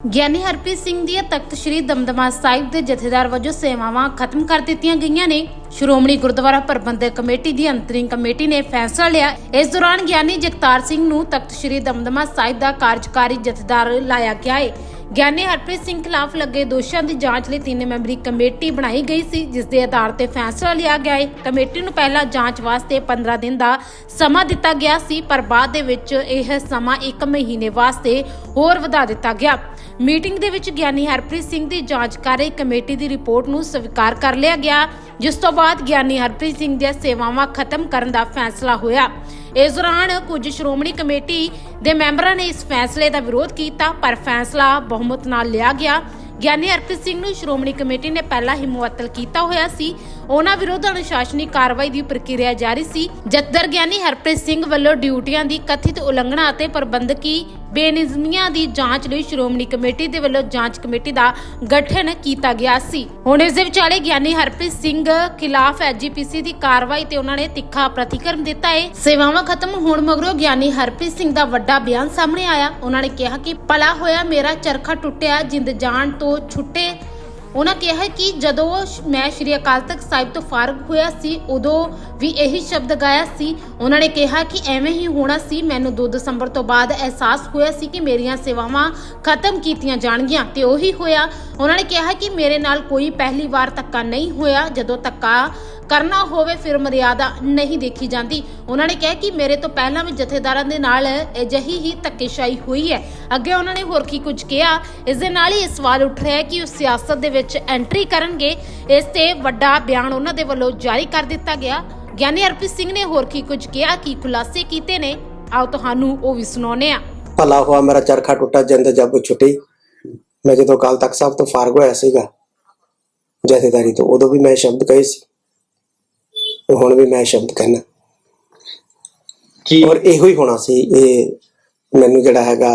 ਗਿਆਨੀ ਹਰਪ੍ਰੀਤ ਸਿੰਘ ਦੀਆਂ ਤਖਤ ਸ੍ਰੀ ਦਮਦਮਾ ਸਾਹਿਬ ਦੇ ਜਥੇਦਾਰ ਵਜੋਂ ਸੇਵਾਵਾਂ ਖਤਮ ਕਰ ਦਿੱਤੀਆਂ ਗਈਆਂ ਨੇ। ਸ਼੍ਰੋਮਣੀ ਗੁਰਦੁਆਰਾ ਪ੍ਰਬੰਧਕ ਕਮੇਟੀ ਦੀ ਅੰਤਰਿੰਗ ਕਮੇਟੀ ਨੇ ਫੈਸਲਾ ਲਿਆ। ਇਸ ਦੌਰਾਨ ਗਿਆਨੀ ਜਗਤਾਰ ਸਿੰਘ ਨੂੰ ਤਖਤ ਸ੍ਰੀ ਦਮਦਮਾ ਸਾਹਿਬ ਦਾ ਕਾਰਜਕਾਰੀ ਜਥੇਦਾਰ ਲਾਇਆ ਗਿਆ ਹੈ ਗਿਆਨੀ ਹਰਪ੍ਰੀਤ ਸਿੰਘ ਖਿਲਾਫ ਲੱਗੇ ਦੋਸ਼ਾਂ ਦੀ ਜਾਂਚ ਲਈ ਤਿੰਨ ਮੈਂਬਰੀ ਕਮੇਟੀ ਬਣਾਈ ਗਈ ਸੀ, ਜਿਸ ਦੇ ਆਧਾਰ ਤੇ ਫੈਸਲਾ ਲਿਆ ਗਿਆ ਹੈ ਕਮੇਟੀ ਨੂੰ ਪਹਿਲਾਂ ਜਾਂਚ ਵਾਸਤੇ 15 ਦਿਨ ਦਾ ਸਮਾਂ ਦਿੱਤਾ ਗਿਆ ਸੀ, ਪਰ ਬਾਅਦ ਦੇ ਵਿੱਚ ਇਹ ਸਮਾਂ 1 ਮਹੀਨੇ ਵਾਸਤੇ ਹੋਰ ਵਧਾ ਦਿੱਤਾ ਗਿਆ। ਮੀਟਿੰਗ ਦੇ ਵਿੱਚ ਗਿਆਨੀ ਹਰਪ੍ਰੀਤ ਸਿੰਘ ਦੀ ਜਾਂਚ ਕਰ ਰਹੀ ਕਮੇਟੀ ਦੀ ਰਿਪੋਰਟ ਨੂੰ ਸਵੀਕਾਰ ਕਰ ਲਿਆ ਗਿਆ, ਜਿਸ ਤੋਂ ਬਾਅਦ ਗਿਆਨੀ ਹਰਪ੍ਰੀਤ ਸਿੰਘ ਦੀਆਂ ਸੇਵਾਵਾਂ ਖਤਮ ਕਰਨ ਦਾ ਫੈਸਲਾ ਹੋਇਆ। ਇਸ ਦੌਰਾਨ ਕੁਝ ਸ਼੍ਰੋਮਣੀ ਕਮੇਟੀ ਦੇ ਮੈਂਬਰਾਂ ਨੇ ਇਸ ਫੈਸਲੇ ਦਾ ਵਿਰੋਧ ਕੀਤਾ, ਪਰ ਫੈਸਲਾ ਬਹੁਮਤ ਨਾਲ ਲਿਆ ਗਿਆ। ਗਿਆਨੀ ਹਰਪ੍ਰੀਤ ਸਿੰਘ ਨੂੰ ਸ਼੍ਰੋਮਣੀ ਕਮੇਟੀ ਨੇ ਪਹਿਲਾਂ ਹੀ ਮੁਅੱਤਲ ਕੀਤਾ ਹੋਇਆ ਸੀ। ਉਹਨਾਂ ਵਿਰੁੱਧ ਅਨੁਸ਼ਾਸਨੀ ਕਾਰਵਾਈ ਦੀ ਪ੍ਰਕਿਰਿਆ ਜਾਰੀ ਸੀ। ਜਥੇਦਾਰ ਗਿਆਨੀ ਹਰਪ੍ਰੀਤ ਸਿੰਘ ਵੱਲੋਂ ਡਿਊਟੀਆਂ ਦੀ ਕਥਿਤ ਉਲੰਘਣਾ ਅਤੇ ਪ੍ਰਬੰਧਕੀ ਬੇਨਿਯਮੀਆਂ ਦੀ ਜਾਂਚ ਲਈ ਸ਼੍ਰੋਮਣੀ ਕਮੇਟੀ ਦੇ ਵੱਲੋਂ ਜਾਂਚ ਕਮੇਟੀ ਦਾ ਗਠਨ ਕੀਤਾ ਗਿਆ ਸੀ। ਹੁਣ ਇਸ ਦੇ ਵਿਚਾਲੇ ਗਿਆਨੀ ਹਰਪ੍ਰੀਤ ਸਿੰਘ ਖਿਲਾਫ ਐਜੀਪੀਸੀ ਦੀ ਕਾਰਵਾਈ ਤੇ ਉਹਨਾਂ ਨੇ ਤਿੱਖਾ ਪ੍ਰਤੀਕਰਮ ਦਿੱਤਾ ਹੈ ਸੇਵਾਵਾਂ ਖਤਮ ਹੋਣ ਮਗਰੋਂ ਗਿਆਨੀ ਹਰਪ੍ਰੀਤ ਸਿੰਘ ਦਾ ਵੱਡਾ ਬਿਆਨ ਸਾਹਮਣੇ ਆਇਆ। ਉਹਨਾਂ ਨੇ ਕਿਹਾ ਕਿ, ਭਲਾ ਹੋਇਆ ਮੇਰਾ ਚਰਖਾ ਟੁੱਟਿਆ, ਜਿੰਦ ਜਾਣ ਤੋਂ ਛੁੱਟੇ। ਉਹਨਾਂ ਕਿਹਾ ਕਿ ਜਦੋਂ ਮੈਂ ਸ਼੍ਰੀ ਅਕਾਲ ਤਖਤ ਸਾਹਿਬ ਤੋਂ ਫਾਰਗ ਹੋਇਆ ਸੀ, ਉਦੋਂ ਵੀ ਇਹੀ ਸ਼ਬਦ ਗਾਇਆ ਸੀ। ਉਹਨਾਂ ਨੇ ਕਿਹਾ ਕਿ ਐਵੇਂ ਹੀ ਹੋਣਾ ਸੀ। ਮੈਨੂੰ 2 ਦਸੰਬਰ ਤੋਂ ਬਾਅਦ ਅਹਿਸਾਸ ਹੋਇਆ ਸੀ ਕਿ ਮੇਰੀਆਂ ਸੇਵਾਵਾਂ ਖਤਮ ਕੀਤੀਆਂ ਜਾਣਗੀਆਂ ਤੇ ਉਹੀ ਹੋਇਆ। ਉਹਨਾਂ ਨੇ ਕਿਹਾ ਕਿ ਮੇਰੇ ਨਾਲ ਕੋਈ ਪਹਿਲੀ ਵਾਰ ਧੱਕਾ ਨਹੀਂ ਹੋਇਆ। ਜਦੋਂ ਧੱਕਾ ਕਰਨਾ ਹੋਵੇ ਫਿਰ ਮਰਿਆਦਾ ਨਹੀਂ ਦੇਖੀ ਜਾਂਦੀ। ਉਹਨਾਂ ਨੇ ਕਿਹਾ ਕਿ ਮੇਰੇ ਤੋਂ ਪਹਿਲਾਂ ਵੀ ਜਥੇਦਾਰਾਂ ਦੇ ਨਾਲ ਅਜਿਹੀ ਹੀ ਧੱਕੇਸ਼ਾਹੀ ਹੋਈ ਹੈ। ਅੱਗੇ ਉਹਨਾਂ ਨੇ ਹੋਰ ਕੀ ਕੁਝ ਕਿਹਾ। ਇਸ ਦੇ ਨਾਲ ਹੀ ਇਹ ਸਵਾਲ ਉੱਠ ਰਿਹਾ ਹੈ ਕਿ ਉਹ ਸਿਆਸਤ ਦੇ ਵਿੱਚ ਐਂਟਰੀ ਕਰਨਗੇ। ਇਸ ਤੇ ਵੱਡਾ ਬਿਆਨ ਉਹਨਾਂ ਦੇ ਵੱਲੋਂ ਜਾਰੀ ਕਰ ਦਿੱਤਾ ਗਿਆ। ਗਿਆਨੀ ਹਰਪ੍ਰੀਤ ਸਿੰਘ ਨੇ ਹੋਰ ਕੀ ਕੁਝ ਕਿਹਾ, ਕੀ ਖੁਲਾਸੇ ਕੀਤੇ ਨੇ? ਆਓ ਤੁਹਾਨੂੰ ਉਹ ਵੀ ਸੁਣਾਉਂਦੇ ਆ ਭਲਾ ਹੋਆ ਮੇਰਾ ਚਰਖਾ ਟੁੱਟਾ ਜਿੰਦ ਜਬ ਛੁੱਟੀ। ਮੈਂ ਜਦੋਂ ਕਾਲ ਤੱਕ ਸਾਹਿਬ ਤੋਂ ਫਾਰਗ ਹੋਇਆ ਸੀਗਾ, ਜਥੇਦਾਰੀ ਤੋਂ, ਉਦੋਂ ਵੀ ਮੈਂ ਸ਼ਬਦ ਕਹੇ ਸੀ। ਤੇ ਹੁਣ ਵੀ ਮੈਂ ਸ਼ਬਦ ਕਹਿਣਾ ਕੀ? ਔਰ ਇਹੋ ਹੀ ਹੋਣਾ ਸੀ ਇਹ ਮੈਨੂੰ ਜਿਹੜਾ ਹੈਗਾ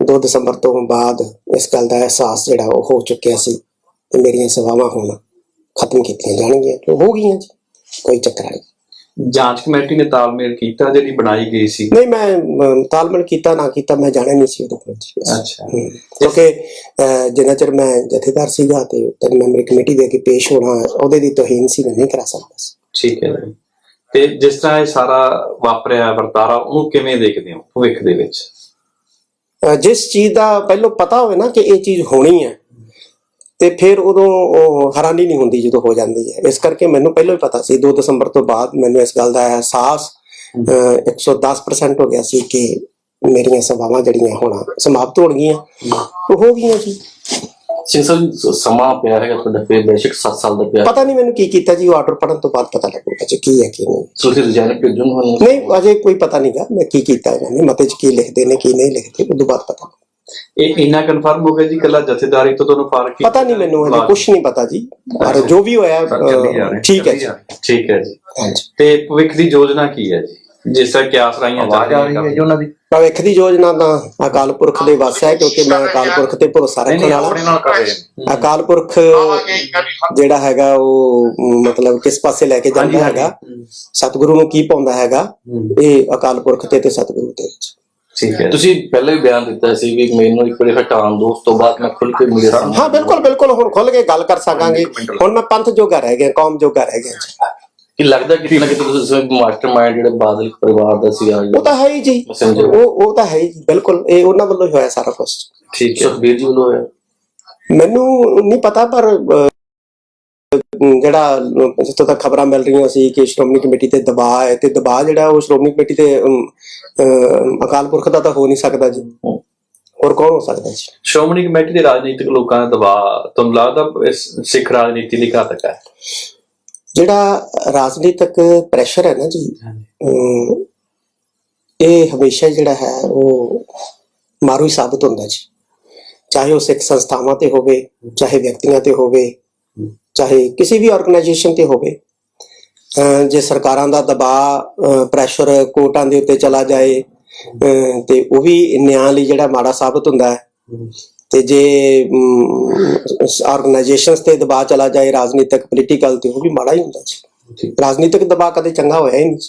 2 ਦਸੰਬਰ ਤੋਂ ਬਾਅਦ ਇਸ ਗੱਲ ਦਾ ਅਹਿਸਾਸ ਜਿਹੜਾ ਉਹ ਹੋ ਚੁੱਕਿਆ ਸੀ ਤੇ ਮੇਰੀਆਂ ਸੇਵਾਵਾਂ ਹੁਣ ਖਤਮ ਕੀਤੀਆਂ ਜਾਣਗੀਆਂ ਜੋ ਹੋ ਗਈਆਂ ਜੀ ਕੋਈ ਚੱਕਰ ਨਹੀਂ। ਜਾਂਚ ਕਮੇਟੀ ਨੇ ਤਾਲਮੇਲ ਕੀਤਾ ਜਿਹੜੀ ਬਣਾਈ ਗਈ ਸੀ? ਨਹੀਂ ਮੈਂ ਤਾਲਮੇਲ ਕੀਤਾ ਨਾ ਕੀਤਾ ਮੈਂ ਜਾਣਿਆ ਨਹੀਂ ਸੀ ਉਹਦੇ ਕੋਲ ਅੱਛਾ। ਕਿਉਂਕਿ ਜਿੰਨਾ ਚਿਰ ਮੈਂ ਜਥੇਦਾਰ ਸੀਗਾ ਤੇ ਤਿੰਨ ਮੈਂਬਰੀ ਕਮੇਟੀ ਦੇ ਅੱਗੇ ਪੇਸ਼ ਹੋਣਾ ਉਹਦੇ ਦੀ ਤੋਹੀਨ ਸੀ ਮੈਂ ਨਹੀਂ ਕਰਾ ਸਕਦਾ ਠੀਕ ਹੈ ਤੇ ਜਿਸ ਤਰ੍ਹਾਂ ਇਹ ਸਾਰਾ ਵਾਪਰਿਆ ਵਰਤਾਰਾ ਉਹਨੂੰ ਕਿਵੇਂ ਦੇਖਦੇ ਹੋ ਭਵਿੱਖ ਦੇ ਵਿੱਚ? ਜਿਸ ਚੀਜ਼ ਦਾ ਪਹਿਲਾਂ ਪਤਾ ਹੋਵੇ ਨਾ ਕਿ ਇਹ ਚੀਜ਼ ਹੋਣੀ ਹੈ ਤੇ ਫਿਰ ਉਦੋਂ ਹੈਰਾਨੀ ਨਹੀਂ ਹੁੰਦੀ ਜਦੋਂ ਹੋ ਜਾਂਦੀ ਹੈ। ਇਸ ਕਰਕੇ ਮੈਨੂੰ ਪਹਿਲਾਂ ਹੀ ਪਤਾ ਸੀ 2 ਦਸੰਬਰ ਤੋਂ ਬਾਅਦ ਮੈਨੂੰ ਇਸ ਗੱਲ ਦਾ ਅਹਿਸਾਸ ਅਹ, 110% ਹੋ ਗਿਆ ਸੀ ਕਿ ਮੇਰੀਆਂ ਸਭਾਵਾਂ ਜਿਹੜੀਆਂ ਹੋਣਾ ਸਮਾਪਤ ਹੋਣਗੀਆਂ ਉਹ ਹੋ ਗਈਆਂ ਜੀ। ਸਿੰਘ ਸਾਹਿਬ ਸਮਾਂ ਪਿਆ ਹੈਗਾ ਤੁਹਾਡਾ ਫਿਰ ਬੇਸ਼ੱਕ 7 ਸਾਲ ਦਾ ਪਿਆ। ਪਤਾ ਨਹੀਂ ਮੈਨੂੰ ਕੀ ਕੀਤਾ ਜੀ ਉਹ ਆਰਡਰ ਪੜਨ ਤੋਂ ਬਾਅਦ ਪਤਾ ਲੱਗੂਗਾ ਜੀ ਕੀ ਹੈ ਕੀ ਨਹੀਂ। ਤੁਸੀਂ ਰਿਜ਼ਾਈਨ ਭੇਜੋਗੇ ਹੁਣ? ਨਹੀਂ ਅਜੇ ਕੋਈ ਪਤਾ ਨਹੀਂਗਾ ਮੈਂ ਕੀ ਕੀਤਾ ਇਹਨਾਂ ਨੇ ਮਤੇ 'ਚ ਕੀ ਲਿਖਦੇ ਨੇ ਕੀ ਨਹੀਂ ਲਿਖਦੇ ਉਦੋਂ ਬਾਅਦ ਪਤਾ ਇਹ ਇੰਨਾ ਕਨਫਰਮ ਹੋ ਗਿਆ ਜੀ ਕੱਲਾ ਜਥੇਦਾਰੀ ਤੋਂ ਤੁਹਾਨੂੰ ਫ਼ਰਕ ਕੀ ਪਤਾ ਨਹੀਂ ਮੈਨੂੰ ਅਜੇ ਕੁਝ ਨਹੀਂ ਪਤਾ ਜੀ ਪਰ ਜੋ ਵੀ ਹੋਇਆ ਠੀਕ ਹੈ ਜੀ। ਠੀਕ ਹੈ ਜੀ। ਹਾਂਜੀ। ਤੇ ਭਵਿੱਖ ਦੀ ਯੋਜਨਾ ਕੀ ਹੈ ਜੀ? ਜਿਸ ਤਰ੍ਹਾਂ ਕਿਆਸ ਰਾਈਆਂ ਆਵਾਜ਼ ਆ ਰਹੀ ਹੈ ਜੀ ਉਹਨਾਂ ਦੀ। ਭਵਿੱਖ ਦੀ ਯੋਜਨਾ ਤਾਂ ਅਕਾਲ ਪੁਰਖ ਦੇ ਵੱਸ ਹੈ ਕਿਉਂਕਿ ਮੈਂ ਅਕਾਲ ਪੁਰਖ ਤੇ ਭਰੋਸਾ ਰੱਖਣ ਵਾਲਾ। ਨਾਲ ਕਰ ਰਹੇ ਨੇ। ਅਕਾਲ ਪੁਰਖ ਜਿਹੜਾ ਹੈਗਾ ਉਹ ਮਤਲਬ ਕਿਸ ਪਾਸੇ ਲੈ ਕੇ ਜਾਂਦਾ ਹੈਗਾ? ਸਤਿਗੁਰੂ ਨੂੰ ਕੀ ਪਾਉਂਦਾ ਹੈਗਾ? ਇਹ ਅਕਾਲ ਪੁਰਖ ਤੇ ਤੇ ਸਤਿਗੁਰੂ ਤੇ ਠੀਕ ਹੈ। ਤੁਸੀਂ ਪਹਿਲੇ ਵੀ ਬਿਆਨ ਦਿੱਤਾ ਸੀ ਵੀ ਮੈਨੂੰ ਇੱਕ ਵਾਰੀ ਹਟਾਉਣ ਦੋ ਉਸ ਤੋਂ ਬਾਅਦ ਮੈਂ ਖੁੱਲ ਕੇ ਸਾਹਮਣੇ ਹਾਂ ਬਿਲਕੁਲ ਬਿਲਕੁਲ। ਹੁਣ ਖੁੱਲ ਕੇ ਗੱਲ ਕਰ ਸਕਾਂਗੇ। ਹੁਣ ਮੈਂ ਪੰਥ ਜੋਗਾ ਰਹਿ ਗਿਆ ਕੌਮ ਜੋਗਾ ਰਹਿ ਗਿਆ ਜੀ। ਕਿ ਲੱਗਦਾ ਕਿ ਨਾ ਕਿ ਤੁਸੀਂ ਮਾਸਟਰਮਾਈਂਡ ਜਿਹੜੇ ਬਾਦਲ ਪਰਿਵਾਰ ਦਾ ਸੀ ਉਹ ਤਾਂ ਹੈ ਹੀ ਜੀ। ਉਹ ਉਹ ਤਾਂ ਹੈ ਹੀ ਬਿਲਕੁਲ। ਇਹ ਉਹਨਾਂ ਵੱਲੋਂ ਹੀ ਹੋਇਆ ਸਾਰਾ ਕੁਝ ਠੀਕ ਹੈ। ਸੁਖਬੀਰ ਜੀ ਵੱਲੋਂ ਹੋਇਆ? ਮੈਨੂੰ ਨਹੀਂ ਪਤਾ ਪਰ ਜਿਹੜਾ ਜਿੱਥੋਂ ਤੱਕ ਖਬਰਾਂ ਮਿਲ ਰਹੀਆਂ ਸੀ ਕਿ ਸ਼੍ਰੋਮਣੀ ਕਮੇਟੀ ਤੇ ਦਬਾਅ ਹੈ ਤੇ ਦਬਾਅ ਜਿਹੜਾ ਉਹ ਸ਼੍ਰੋਮਣੀ ਕਮੇਟੀ ਤੇ ਅਕਾਲ ਪੁਰਖ ਦਾ ਤਾਂ ਹੋ ਨਹੀਂ ਸਕਦਾ ਜੀ। ਹੋਰ ਕੌਣ ਹੋ ਸਕਦਾ ਜੀ? ਸ਼੍ਰੋਮਣੀ ਕਮੇਟੀ ਦੇ ਰਾਜਨੀਤਿਕ ਲੋਕਾਂ ਦਾ ਦਬਾਅ ਤੁਹਾਨੂੰ ਲੱਗਦਾ ਇਸ ਸਿੱਖ ਰਾਜਨੀਤੀ ਲਈ ਘਾਤਕ ਹੈ। ਜਿਹੜਾ ਰਾਜਨੀਤਿਕ ਪ੍ਰੈਸ਼ਰ ਹੈ ਨਾ ਜੀ ਇਹ ਹਮੇਸ਼ਾ ਜਿਹੜਾ ਹੈ ਉਹ ਮਾਰੂ ਹੀ ਸਾਬਤ ਹੁੰਦਾ ਜੀ। ਚਾਹੇ ਉਹ ਸਿੱਖ ਸੰਸਥਾਵਾਂ ਤੇ ਹੋਵੇ ਚਾਹੇ ਵਿਅਕਤੀਆਂ ਤੇ ਹੋਵੇ ਚਾਹੇ ਕਿਸੇ ਵੀ ਆਰਗੇਨਾਈਜੇਸ਼ਨ ਤੇ ਹੋਵੇ ਜੇ ਸਰਕਾਰਾਂ ਦਾ ਦਬਾਅ ਪ੍ਰੈਸ਼ਰ ਕੋਰਟਾਂ ਦੇ ਉੱਤੇ ਚਲਾ ਜਾਏ ਤੇ ਉਹ ਵੀ ਨਿਆਂ ਲਈ ਜਿਹੜਾ ਮਾੜਾ ਸਾਬਤ ਹੁੰਦਾ ਹੈ। ਤੇ ਜੇ ਆਰਗੇਨਾਈਜੇਸ਼ਨਸ ਤੇ ਦਬਾਅ ਚਲਾ ਜਾਏ ਰਾਜਨੀਤਿਕ ਪੋਲੀਟੀਕਲ ਤੇ ਉਹ ਵੀ ਮਾੜਾ ਹੀ ਹੁੰਦਾ ਜੀ। ਰਾਜਨੀਤਿਕ ਦਬਾਅ ਕਦੇ ਚੰਗਾ ਹੋਇਆ ਹੀ ਨਹੀਂ ਜੀ।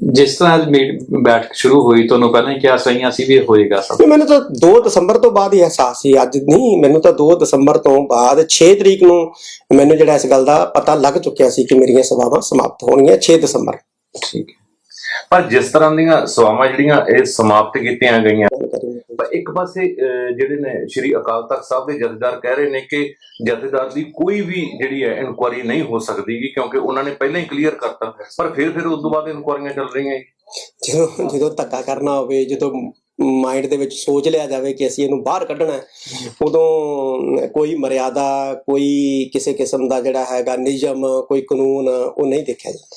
ਜਿਸ ਤਰ੍ਹਾਂ ਅੱਜ ਬੈਠਕ ਸ਼ੁਰੂ ਹੋਈ ਤੁਹਾਨੂੰ ਪਹਿਲਾਂ ਹੀ ਕਿਹਾ ਸਹੀਆਂ ਸੀ ਵੀ ਹੋਏਗਾ ਸਭ। ਮੈਨੂੰ ਤਾਂ 2 ਦਸੰਬਰ ਤੋਂ ਬਾਅਦ ਹੀ ਅਹਿਸਾਸ ਸੀ ਅੱਜ ਨਹੀਂ ਮੈਨੂੰ ਤਾਂ 2 ਦਸੰਬਰ ਤੋਂ ਬਾਅਦ 6 ਤਰੀਕ ਨੂੰ ਮੈਨੂੰ ਜਿਹੜਾ ਇਸ ਗੱਲ ਦਾ ਪਤਾ ਲੱਗ ਚੁੱਕਿਆ ਸੀ ਕਿ ਮੇਰੀਆਂ ਸੇਵਾਵਾਂ ਸਮਾਪਤ ਹੋਣਗੀਆਂ 6 ਦਸੰਬਰ। ਠੀਕ ਹੈ। ਪਰ ਜਿਸ ਤਰ੍ਹਾਂ ਦੀਆਂ ਸੇਵਾਵਾਂ ਜਿਹੜੀਆਂ ਇਹ ਸਮਾਪਤ ਕੀਤੀਆਂ ਗਈਆਂ ਪਰ ਇੱਕ ਪਾਸੇ ਜਿਹੜੇ ਨੇ ਸ਼੍ਰੀ ਅਕਾਲ ਤਖਤ ਸਾਹਿਬ ਦੇ ਜਥੇਦਾਰ ਕਹਿ ਰਹੇ ਨੇ ਕਿ ਜਥੇਦਾਰ ਦੀ ਕੋਈ ਵੀ ਜਿਹੜੀ ਹੈ ਇਨਕੁਆਰੀ ਨਹੀਂ ਹੋ ਸਕਦੀ ਕਿਉਂਕਿ ਉਹਨਾਂ ਨੇ ਪਹਿਲਾਂ ਹੀ ਕਲੀਅਰ ਕਰਤਾ ਪਰ ਫਿਰ ਫਿਰ ਉਸ ਤੋਂ ਬਾਅਦ ਇਨਕੁਆਰੀਆਂ ਚੱਲ ਰਹੀਆਂ ਜਦੋਂ ਜਦੋਂ ਧੱਕਾ ਕਰਨਾ ਹੋਵੇ ਜਦੋਂ ਮਾਈਂਡ ਦੇ ਵਿੱਚ ਸੋਚ ਲਿਆ ਜਾਵੇ ਕਿ ਅਸੀਂ ਇਹਨੂੰ ਬਾਹਰ ਕੱਢਣਾ ਹੈ, ਉਦੋਂ ਕੋਈ ਮਰਿਆਦਾ ਕੋਈ ਕਿਸੇ ਕਿਸਮ ਦਾ ਜਿਹੜਾ ਹੈਗਾ ਨਿਯਮ ਕੋਈ ਕਾਨੂੰਨ ਉਹ ਨਹੀਂ ਦੇਖਿਆ ਜਾਂਦਾ।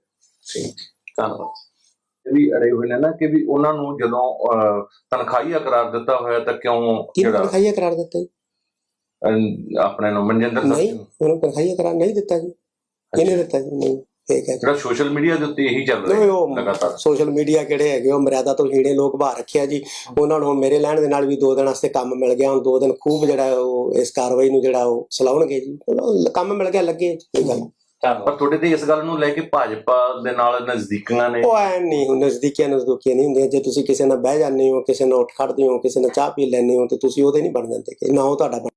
ਠੀਕ। ਧੰਨਵਾਦ। ਇਹ ਵੀ ਅੜੇ ਹੋਏ ਨੇ ਨਾ ਕਿ ਵੀ ਉਹਨਾਂ ਨੂੰ ਜਦੋਂ ਤਨਖਾਹੀਆ ਕਰਾਰ ਦਿੱਤਾ ਹੋਇਆ ਤਾਂ ਕਿਉਂ ਕਿਹਨੂੰ ਜਿਹੜਾ ਤਨਖਾਹੀਆ ਕਰਾਰ ਦਿੱਤਾ ਜੀ? ਆਪਣੇ ਨੂੰ ਮਨਜਿੰਦਰ ਸਰਸਾ ਨਹੀਂ ਨੂੰ। ਉਹਨੂੰ ਤਨਖਾਹੀਆ ਕਰਾਰ ਨਹੀਂ ਦਿੱਤਾ ਜੀ। ਕਿਹਨੇ ਦਿੱਤਾ ਜੀ? ਨਹੀਂ ਠੀਕ ਹੈ ਜਿਹੜਾ ਸੋਸ਼ਲ ਮੀਡੀਆ ਦੇ ਉੱਤੇ ਇਹੀ ਚੱਲ ਰਿਹਾ ਲਗਾਤਾਰ। ਸੋਸ਼ਲ ਮੀਡੀਆ ਕਿਹੜੇ ਹੈਗੇ? ਉਹ ਮਰਿਆਦਾ ਤੋਂ ਹੀੜੇ ਲੋਕ ਬਾਹਰ ਰੱਖਿਆ ਜੀ। ਉਹਨਾਂ ਨੂੰ ਮੇਰੇ ਲੈਣ ਦੇ ਨਾਲ ਵੀ ਦੋ ਦਿਨ ਵਾਸਤੇ ਕੰਮ ਮਿਲ ਗਿਆ। ਹੁਣ ਦੋ ਦਿਨ ਖੂਬ ਜਿਹੜਾ ਉਹ ਇਸ ਕਾਰਵਾਈ ਨੂੰ ਜਿਹੜਾ ਉਹ ਸਲਾਉਣਗੇ ਜੀ। ਕੰਮ ਮਿਲ ਗਿਆ ਲੱਗੇ ਕੋਈ ਗੱਲ ਪਰ ਤੁਹਾਡੇ ਤੇ ਇਸ ਗੱਲ ਨੂੰ ਲੈ ਕੇ ਭਾਜਪਾ ਦੇ ਨਾਲ ਨਜ਼ਦੀਕੀਆਂ ਨੇ। ਉਹ ਐ ਨਹੀਂ ਨਜ਼ਦੀਕੀਆਂ ਨਜ਼ਦੀਕੀਆਂ ਨਹੀਂ ਹੁੰਦੀਆਂ। ਜੇ ਤੁਸੀਂ ਕਿਸੇ ਨਾਲ ਬਹਿ ਜਾਂਦੇ ਹੋ ਕਿਸੇ ਨਾਲ ਉੱਠ ਖੜਦੇ ਹੋ ਕਿਸੇ ਨਾਲ ਚਾਹ ਪੀ ਲੈਂਦੇ ਹੋ ਤੇ ਤੁਸੀਂ ਉਹਦੇ ਨਹੀਂ ਬਣ ਜਾਂਦੇ। ਕਿ ਨਾ ਉਹ ਤੁਹਾਡਾ ਬਣ-